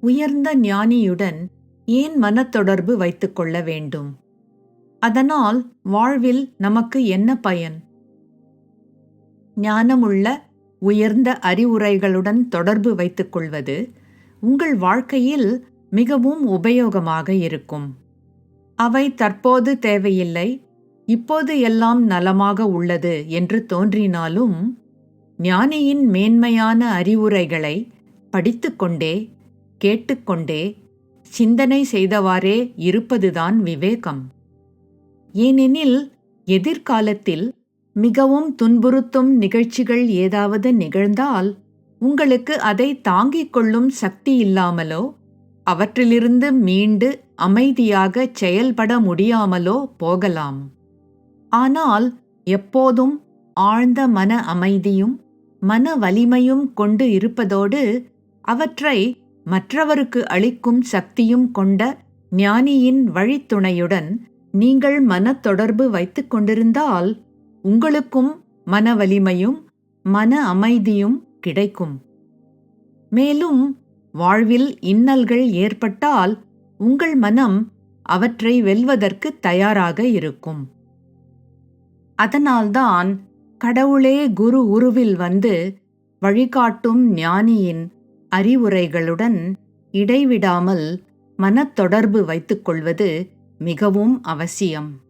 உயர்ந்த ஞானியுடன் ஏன் மனத்தொடர்பு வைத்துக்கொள்ள வேண்டும்? அதனால் வாழ்வில் நமக்கு என்ன பயன்? ஞானமுள்ள உயர்ந்த அறிவுரைகளுடன் தொடர்பு வைத்துக்கொள்வது உங்கள் வாழ்க்கையில் மிகவும் உபயோகமாக இருக்கும். அவை தற்போது தேவையில்லை இப்போது எல்லாம் நலமாக உள்ளது என்று தோன்றினாலும் ஞானியின் மேன்மையான அறிவுரைகளை படித்துக்கொண்டே கேட்டுக்கொண்டே சிந்தனை செய்தவாறே இருப்பதுதான் விவேகம். ஏனெனில் எதிர்காலத்தில் மிகவும் துன்புறுத்தும் நிகழ்ச்சிகள் ஏதாவது நிகழ்ந்தால் உங்களுக்கு அதை தாங்கிக் கொள்ளும் சக்தி இல்லாமலோ அவற்றிலிருந்து மீண்டு அமைதியாக செயல்பட முடியாமலோ போகலாம். ஆனால் எப்போதும் ஆழ்ந்த மன அமைதியும் மன வலிமையும் கொண்டு இருப்பதோடு அவற்றை மற்றவருக்கு அளிக்கும் சக்தியும் கொண்ட ஞானியின் வழித்துணையுடன் நீங்கள் மனத்தொடர்பு வைத்துக் கொண்டிருந்தால் உங்களுக்கும் மன வலிமையும் மன அமைதியும் கிடைக்கும். மேலும் வாழ்வில் இன்னல்கள் ஏற்பட்டால் உங்கள் மனம் அவற்றை வெல்வதற்கு தயாராக இருக்கும். அதனால்தான் கடவுளே குரு உருவில் வந்து வழிகாட்டும் ஞானியின் அறிவுரைகளுடன் இடைவிடாமல் மனத்தொடர்பு வைத்துக்கொள்வது மிகவும் அவசியம்.